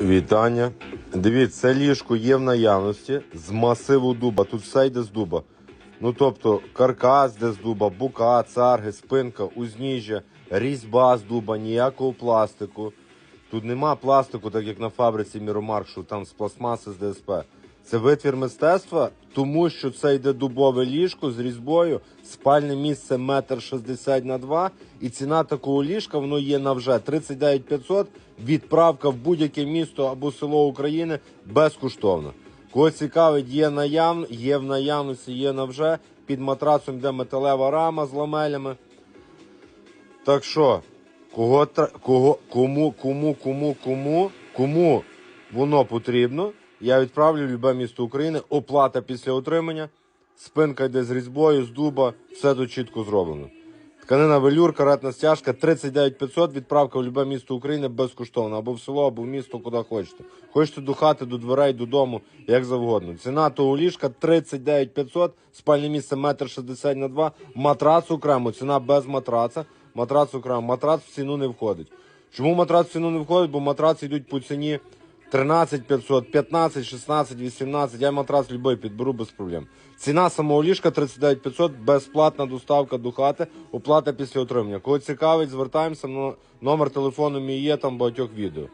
Вітання. Дивіться, це ліжко є в наявності з масиву дуба. Тут все йде з дуба. Ну тобто каркас де з дуба, бука, царги, спинка, узніжжя, різьба з дуба, ніякого пластику. Тут нема пластику, так як на фабриці Міромарк, що там з пластмаси з ДСП. Це витвір мистецтва, тому що це йде дубове ліжко з різьбою, спальне місце метр шістдесят на 2, і ціна такого ліжка воно є на вже 39 500, відправка в будь-яке місто або село України безкоштовно. Кого цікавить, є наяв, є в наявності, є на вже. Під матрацом йде металева рама з ламелями. Так що, кого, кого, кому, кому, кому, кому, кому воно потрібно, я відправлю в любе місто України. Оплата після отримання. Спинка йде з різьбою, з дуба, все тут чітко зроблено. Тканина велюр, каретна стяжка, 39 500, відправка в любе місто України безкоштовно, або в село, або в місто, куди хочете. Хочете до хати, до дверей, додому, як завгодно. Ціна того ліжка 39 500, спальне місце 1,60 м на 2, матрац окремо, ціна без матраца, матрац окремо, матрац в ціну не входить. Чому матрац в ціну не входить? Бо матраці йдуть по ціні 13 500, 15, 16, 18, я матрас любой підберу без проблем. Ціна самого ліжка 39 500, безплатна доставка до хати, оплата після отримання. Кого цікавить, звертаємося, но- номер телефону мій є там багатьох відео.